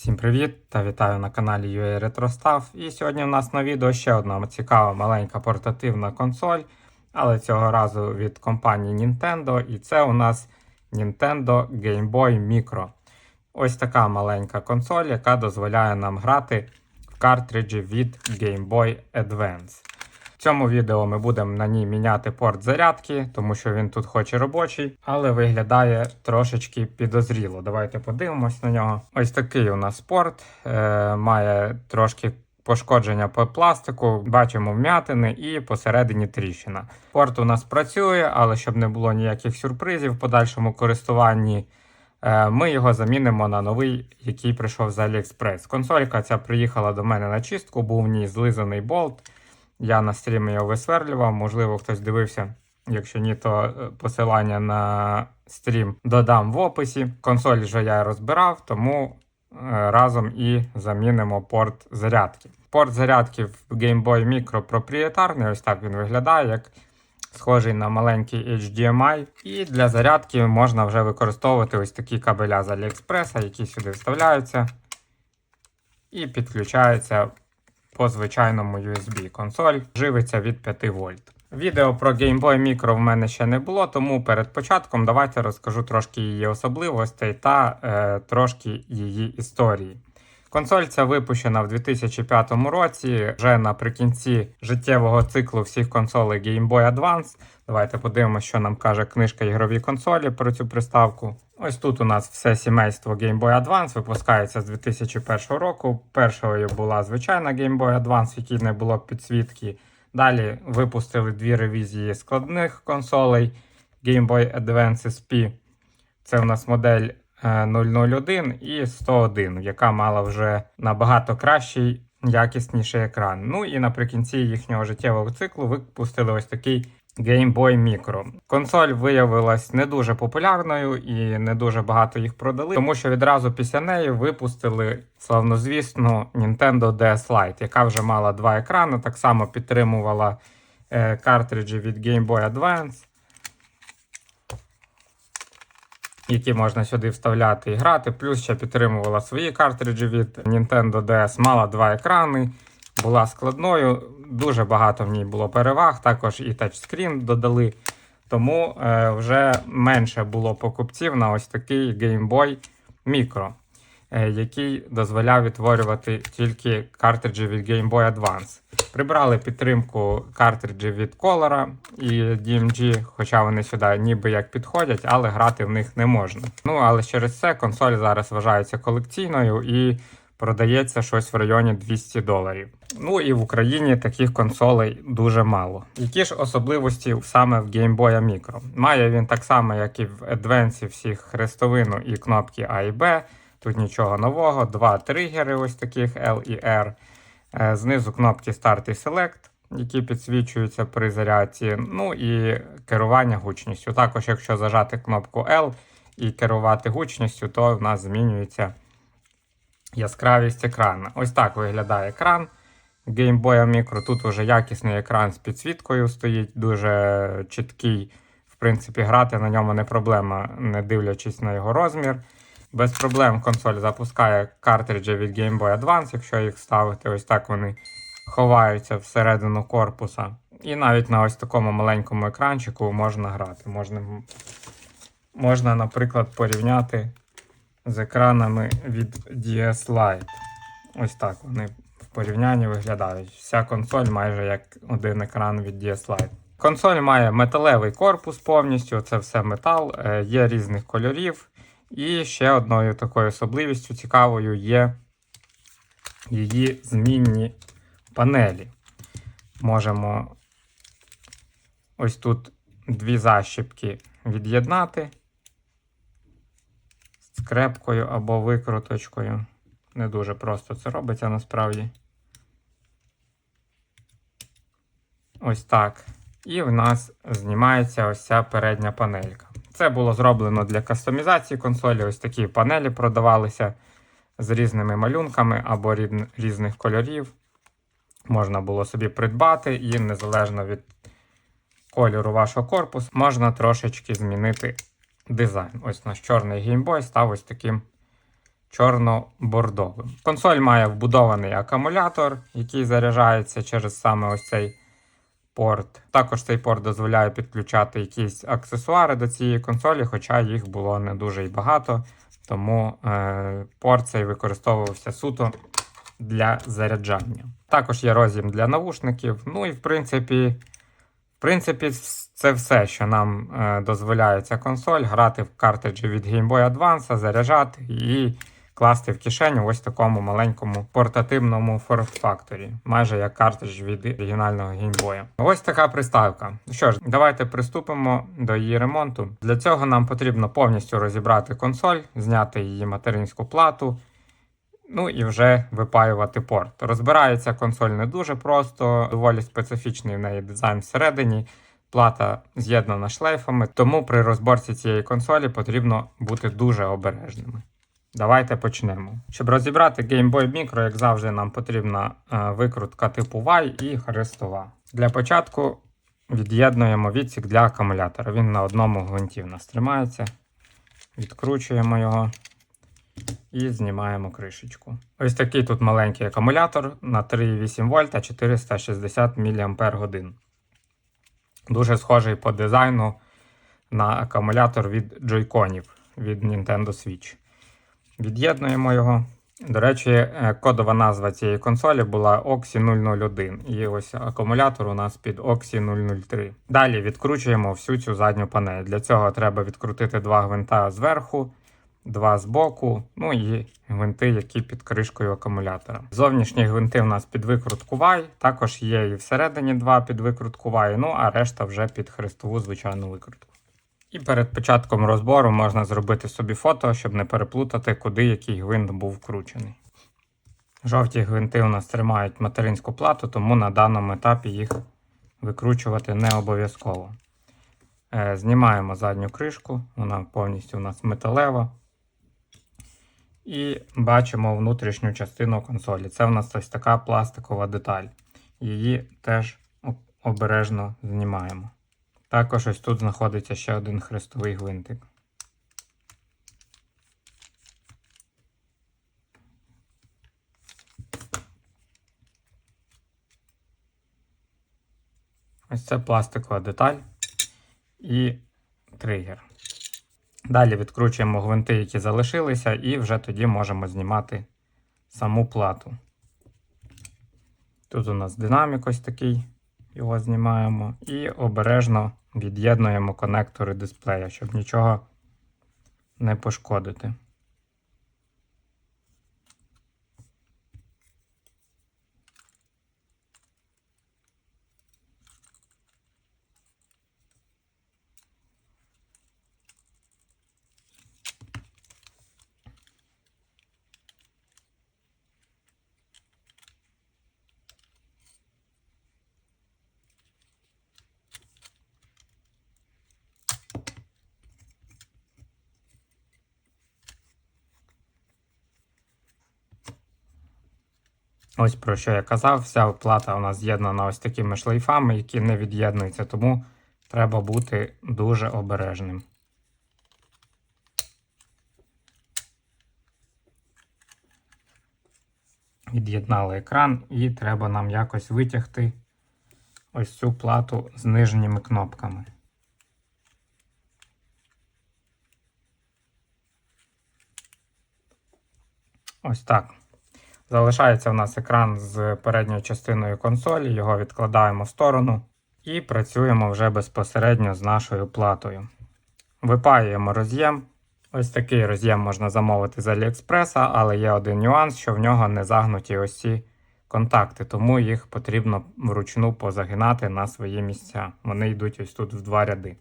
Всім привіт та вітаю на каналі UA RetroStuff. І сьогодні у нас на відео ще одна цікава маленька портативна консоль, але цього разу від компанії Nintendo. І це у нас Nintendo Game Boy Micro. Ось така маленька консоль, яка дозволяє нам грати в картриджі від Game Boy Advance. Цьому відео ми будемо на ній міняти порт зарядки, тому що він тут хоч і робочий, але виглядає трошечки підозріло. Давайте подивимось на нього. Ось такий у нас порт, е, має трошки пошкодження по пластику, бачимо вм'ятини і посередині тріщина. Порт у нас працює, але щоб не було ніяких сюрпризів в подальшому користуванні. е, Ми його замінимо на новий, який прийшов з AliExpress. Консолька ця приїхала до мене на чистку, був в ній злизаний болт. Я на стрімі його висверлював, можливо, хтось дивився. Якщо ні, то е, посилання на стрім додам в описі. Консоль вже я розбирав, тому е, разом і замінимо порт зарядки. Порт зарядки в Game Boy Micro проприєтарний, ось так він виглядає, як схожий на маленький HDMI. І для зарядки можна вже використовувати ось такі кабеля з AliExpress, які сюди вставляються і підключаються по звичайному USB. Консоль живиться від 5 вольт. Відео про Game Boy Micro в мене ще не було, тому перед початком давайте розкажу трошки її особливостей та е, трошки її історії. Консоль ця випущена в 2005 році, вже наприкінці життєвого циклу всіх консолей Game Boy Advance. Давайте подивимося, що нам каже книжка ігрові консолі про цю приставку. Ось тут у нас все сімейство Game Boy Advance випускається з 2001 року. Першою була звичайна Game Boy Advance, в якій не було підсвітки. Далі випустили дві ревізії складних консолей Game Boy Advance SP. Це у нас модель 001 і 101, яка мала вже набагато кращий, якісніший екран. Ну і наприкінці їхнього життєвого циклу випустили ось такий Game Boy Micro. Консоль виявилась не дуже популярною і не дуже багато їх продали, тому що відразу після неї випустили славнозвісну Nintendo DS Lite, яка вже мала два екрани, так само підтримувала е, картриджі від Game Boy Advance. Які можна сюди вставляти і грати, плюс ще підтримувала свої картриджі від Nintendo DS, мала два екрани, була складною, дуже багато в ній було переваг, також і тачскрін додали. Тому е, вже менше було покупців на ось такий Game Boy Micro, який дозволяв відтворювати тільки картриджі від Game Boy Advance. Прибрали підтримку картриджів від Color і DMG, хоча вони сюди ніби як підходять, але грати в них не можна. Ну але через це консоль зараз вважається колекційною і продається щось в районі 200 доларів. Ну і в Україні таких консолей дуже мало. Які ж особливості саме в Game Boy Micro? Має він так само, як і в Advance всіх хрестовину і кнопки A і B. Тут нічого нового, два тригери, ось таких L і R. Е, Знизу кнопки Start і Select, які підсвічуються при зарядці. Ну і керування гучністю. Також, якщо зажати кнопку L і керувати гучністю, то в нас змінюється яскравість екрану. Ось так виглядає екран Game Boy Micro. Тут вже якісний екран з підсвіткою стоїть, дуже чіткий. В принципі, грати на ньому не проблема, не дивлячись на його розмір. Без проблем консоль запускає картриджі від Game Boy Advance, якщо їх ставити, ось так вони ховаються всередину корпуса. І навіть на ось такому маленькому екранчику можна грати. Можна, можна наприклад, порівняти з екранами від DS Lite. Ось так вони в порівнянні виглядають. Вся консоль майже як один екран від DS Lite. Консоль має металевий корпус повністю, це все метал, е, є різних кольорів. І ще одною такою особливістю цікавою є її змінні панелі. Можемо ось тут дві защіпки від'єднати скрепкою або викруточкою. Не дуже просто це робиться насправді. Ось так. І в нас знімається ось ця передня панелька. Це було зроблено для кастомізації консолі. Ось такі панелі продавалися з різними малюнками або різних кольорів. Можна було собі придбати, і незалежно від кольору вашого корпусу, можна трошечки змінити дизайн. Ось наш чорний геймбой став ось таким чорно-бордовим. Консоль має вбудований акумулятор, який заряджається через саме ось цей порт. Також цей порт дозволяє підключати якісь аксесуари до цієї консолі, хоча їх було не дуже й багато, тому е, порт цей використовувався суто для заряджання. Також є роз'єм для навушників. Ну і в принципі, в принципі, це все, що нам е, дозволяє ця консоль, грати в картриджі від Game Boy Advance, заряджати і класти в кишеню ось такому маленькому портативному форм-факторі, майже як картридж від оригінального Boy. Ось така приставка. Що ж, давайте приступимо до її ремонту. Для цього нам потрібно повністю розібрати консоль, зняти її материнську плату. Ну і вже випаювати порт. Розбирається консоль не дуже просто, доволі специфічний в неї дизайн всередині. Плата з'єднана шлейфами, тому при розборці цієї консолі потрібно бути дуже обережними. Давайте почнемо. Щоб розібрати Game Boy Micro, як завжди, нам потрібна е, викрутка типу Y і хрестова. Для початку від'єднуємо відсік для акумулятора. Він на одному гвинті в нас тримається. Відкручуємо його і знімаємо кришечку. Ось такий тут маленький акумулятор на 3,8 вольта 460 мАч. Дуже схожий по дизайну на акумулятор від джойконів від Nintendo Switch. Від'єднуємо його. До речі, е, кодова назва цієї консолі була Oxy 001. І ось акумулятор у нас під Oxy 003. Далі відкручуємо всю цю задню панель. Для цього треба відкрутити два гвинта зверху, два збоку, ну і гвинти, які під кришкою акумулятора. Зовнішні гвинти у нас під викрутку Y, також є і всередині два під викрутку Y, ну а решта вже під хрестову звичайну викрутку. І перед початком розбору можна зробити собі фото, щоб не переплутати, куди який гвинт був вкручений. Жовті гвинти у нас тримають материнську плату, тому на даному етапі їх викручувати не обов'язково. Е, Знімаємо задню кришку, вона повністю у нас металева. І бачимо внутрішню частину консолі. Це у нас ось така пластикова деталь. Її теж обережно знімаємо. Також ось тут знаходиться ще один хрестовий гвинтик. Ось це пластикова деталь і тригер. Далі відкручуємо гвинти, які залишилися, і вже тоді можемо знімати саму плату. Тут у нас динамік ось такий, його знімаємо, і обережно від'єднуємо конектори дисплея, щоб нічого не пошкодити. Ось про що я казав, вся плата у нас з'єднана ось такими шлейфами, які не від'єднуються, тому треба бути дуже обережним. Від'єднали екран і треба нам якось витягти ось цю плату з нижніми кнопками. Ось так. Залишається в нас екран з передньою частиною консолі, його відкладаємо в сторону і працюємо вже безпосередньо з нашою платою. Випаюємо роз'єм. Ось такий роз'єм можна замовити з Аліекспреса, але є один нюанс, що в нього не загнуті ось ці контакти, тому їх потрібно вручну позагинати на свої місця. Вони йдуть ось тут в два ряди.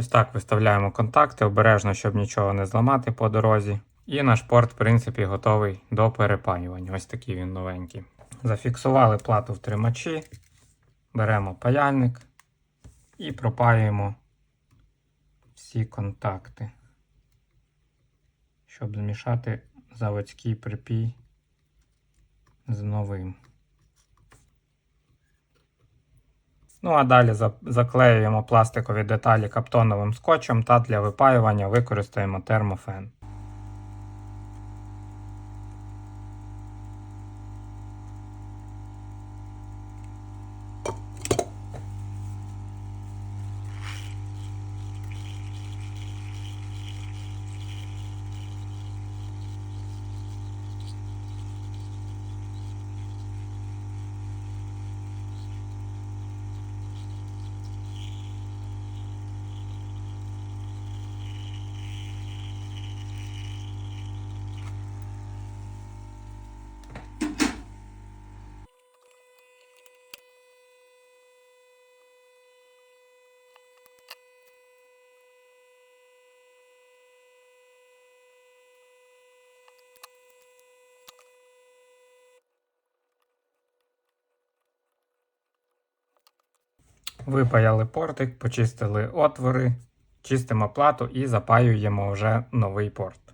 Ось так виставляємо контакти, обережно, щоб нічого не зламати по дорозі. І наш порт, в принципі, готовий до перепаювання. Ось такий він новенький. Зафіксували плату в тримачі, беремо паяльник і пропаюємо всі контакти, щоб змішати заводський припій з новим. Ну а далі заклеюємо пластикові деталі каптоновим скотчем та для випаювання використаємо термофен. Випаяли портик, почистили отвори, чистимо плату і запаюємо вже новий порт.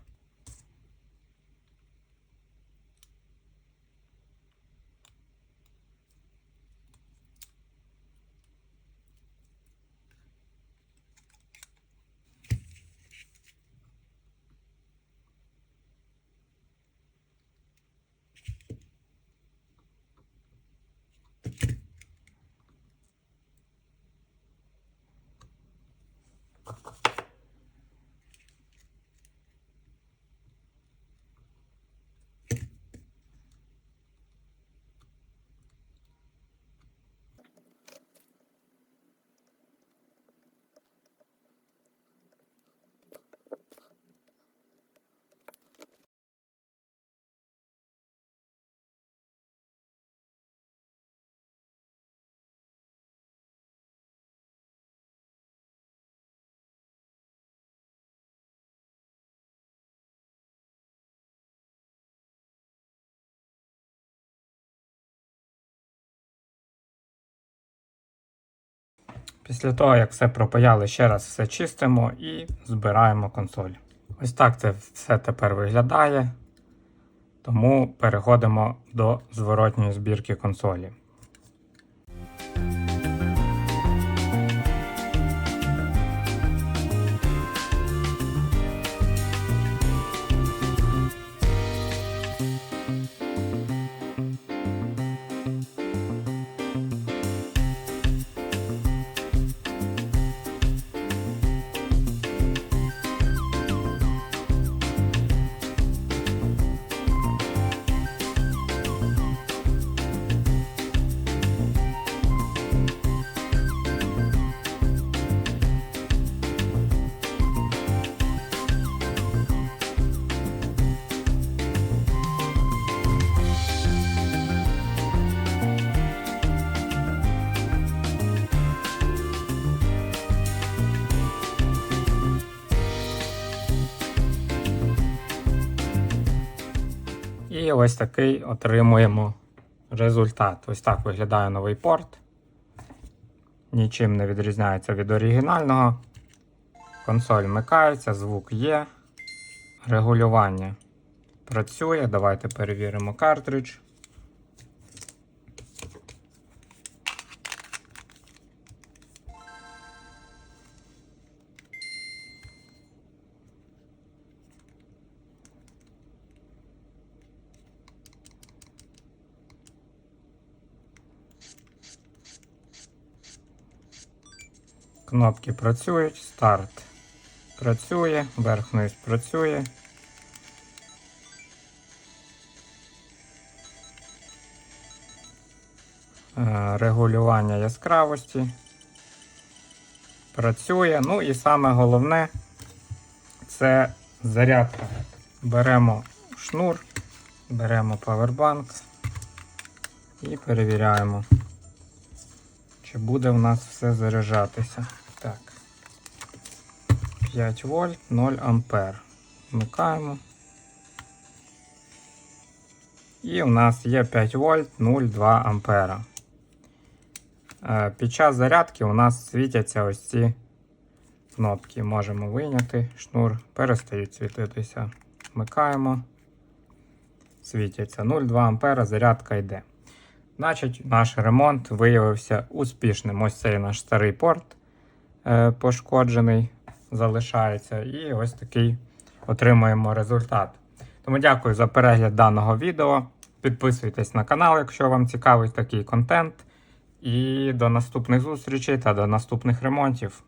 Після того, як все пропаяли, ще раз все чистимо і збираємо консоль. Ось так це все тепер виглядає. Тому переходимо до зворотньої збірки консолі. І ось такий отримуємо результат. Ось так виглядає новий порт. Нічим не відрізняється від оригінального. Консоль вмикається, звук є. Регулювання працює. Давайте перевіримо картридж. Кнопки працюють, старт працює, верх-вниз працює. Е, Регулювання яскравості працює. Ну і саме головне це зарядка. Беремо шнур, беремо павербанк і перевіряємо. Чи буде в нас все заряджатися? Так. 5 вольт 0 ампер. Вмикаємо. І у нас є 5 вольт 0,2 ампера. Е, Під час зарядки у нас світяться ось ці кнопки. Можемо вийняти шнур, перестають світитися. Вмикаємо. світяться. 0,2 А зарядка йде. Значить, наш ремонт виявився успішним. Ось цей наш старий порт е, пошкоджений залишається. І ось такий отримуємо результат. Тому дякую за перегляд даного відео. Підписуйтесь на канал, якщо вам цікавий такий контент. І до наступних зустрічей та до наступних ремонтів.